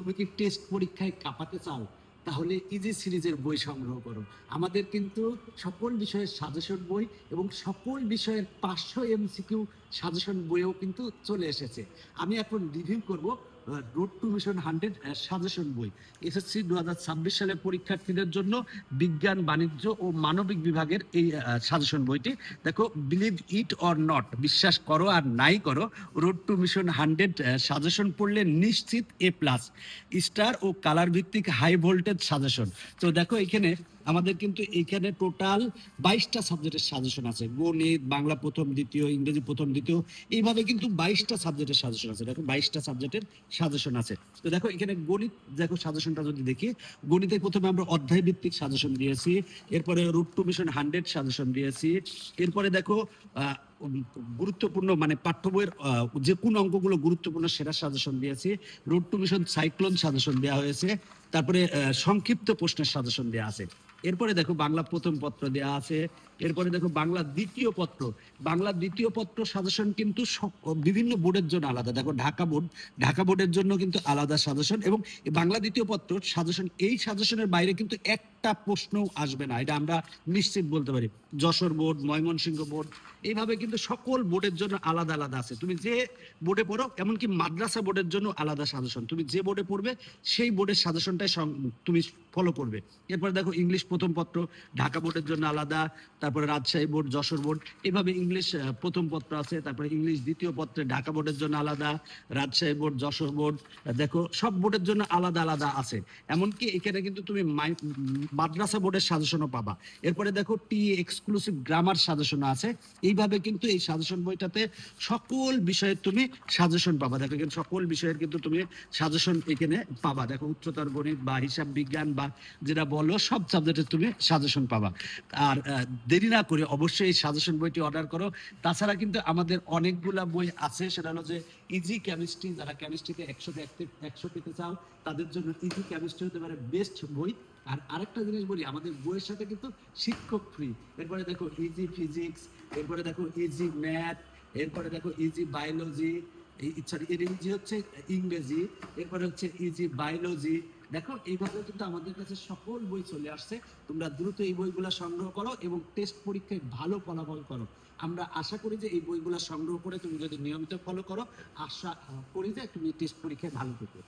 তুমি কি টেস্ট পরীক্ষায় কাঁপাতে চাও? তাহলে ইজি সিরিজের বই সংগ্রহ করো। আমাদের কিন্তু সকল বিষয়ের সাজেশন বই এবং সকল বিষয়ের পাঁচশো এমসিকিউ সাজেশন বইও কিন্তু চলে এসেছে। আমি এখন রিভিউ করব road to mission hundred suggestion বই। এসএসসি দু ছাব্বিশ সালের পরীক্ষার্থীদের জন্য বিজ্ঞান, বাণিজ্য ও মানবিক বিভাগের এই সাজেশন বইটি। দেখো বিলিভ ইট অর নট বিশ্বাস করো আর নাই করো road to mission hundred suggestion পড়লে নিশ্চিত এ প্লাস স্টার ও কালার ভিত্তিক হাই ভোল্টেজ সাজেশন তো দেখো, এখানে আমাদের কিন্তু এখানে টোটাল বাইশটা সাবজেক্টের সাজেশন আছে। গণিত, বাংলা প্রথম, দ্বিতীয়, ইংরেজি প্রথম, দ্বিতীয়, এইভাবে কিন্তু বাইশটা সাবজেক্টের সাজেশন আছে। দেখো, বাইশটা সাবজেক্টের সাজেশন আছে। তো দেখো, এখানে গণিত, দেখো সাজেশনটা যদি দেখি গণিতে প্রথমে আমরা অধ্যায় ভিত্তিক সাজেশন দিয়েছি, এরপরে route to mission hundred suggestion দিয়েছি, এরপরে দেখো গুরুত্বপূর্ণ মানে পাঠ্য বইয়ের যে কোন অঙ্কগুলো গুরুত্বপূর্ণ সেরা সাজেশন দিয়েছি route to mission cyclone suggestion দেওয়া হয়েছে, তারপরে সংক্ষিপ্ত প্রশ্নের সাজেশন দেওয়া আছে। এরপরে দেখো বাংলা প্রথম পত্র দেয়া আছে। এরপরে দেখো বাংলা দ্বিতীয় পত্র। বাংলা দ্বিতীয় পত্র সাজেশন কিন্তু বিভিন্ন বোর্ডের জন্য আলাদা। দেখো ঢাকা বোর্ড ঢাকা বোর্ডের জন্য কিন্তু আলাদা সাজেশন এবং বাংলা দ্বিতীয় পত্র সাজেশন এই সাজেশনের বাইরে কিন্তু একটা প্রশ্নও আসবে না, এটা আমরা নিশ্চিত বলতে পারি। যশোর বোর্ড, ময়মনসিংহ বোর্ড, এইভাবে কিন্তু সকল বোর্ডের জন্য আলাদা আলাদা আছে। তুমি যে বোর্ডে পড়ো, এমনকি মাদ্রাসা বোর্ডের জন্য আলাদা সাজেশন। তুমি যে বোর্ডে পড়বে, সেই বোর্ডের সাজেশনটাই তুমি ফলো করবে। এরপরে দেখো ইংলিশ প্রথম পত্র, ঢাকা বোর্ডের জন্য আলাদা, তারপরে রাজশাহী বোর্ড, যশোর বোর্ড, এভাবে ইংলিশ প্রথম পত্র আছে, তারপরে ইংলিশ দ্বিতীয় পত্রে ঢাকা বোর্ডের জন্য আলাদা, রাজশাহী বোর্ড, যশোর বোর্ড, দেখো সব বোর্ডের জন্য আলাদা আলাদা আছে। এমনকি এখানে কিন্তু তুমি মাদ্রাসা বোর্ডের সাজেশনও পাবা। এরপরে দেখো টি এক্সক্লুসিভ গ্রামার সাজেশন আছে। এইভাবে কিন্তু এই সাজেশন বইটাতে সকল বিষয়ের তুমি সাজেশন পাবা। দেখো এখানে সকল বিষয়ের কিন্তু তুমি সাজেশন এখানে পাবা। দেখো উচ্চতর গণিত বা হিসাব বিজ্ঞান বা যেটা বলো, সব সাবজেক্টের তুমি সাজেশন পাবা। আর দেরি না করে অবশ্যই এই সাজেশন বইটি অর্ডার করো। তাছাড়া কিন্তু আমাদের অনেকগুলা বই আছে। সেটা হলো যে ইজি কেমিস্ট্রি যারা কেমিস্ট্রিতে একশো একশো পেতে চাও, তাদের জন্য ইজি কেমিস্ট্রি হতে পারে বেস্ট বই। আর আরেকটা জিনিস বলি, আমাদের বইয়ের সাথে কিন্তু শিক্ষক ফ্রি এরপরে দেখো ইজি ফিজিক্স এরপরে দেখো ইজি ম্যাথ এরপরে দেখো ইজি বায়োলজি সরি এর ইজি হচ্ছে ইংরেজি, এরপরে হচ্ছে ইজি বায়োলজি দেখো এইভাবে কিন্তু আমাদের কাছে সকল বই চলে আসছে। তোমরা দ্রুত এই বইগুলো সংগ্রহ করো এবং টেস্ট পরীক্ষায় ভালো ফলাফল করো। আমরা আশা করি যে এই বইগুলো সংগ্রহ করে তুমি যদি নিয়মিত ফলো করো, আশা করি যে তুমি টেস্ট পরীক্ষায় ভালো করবে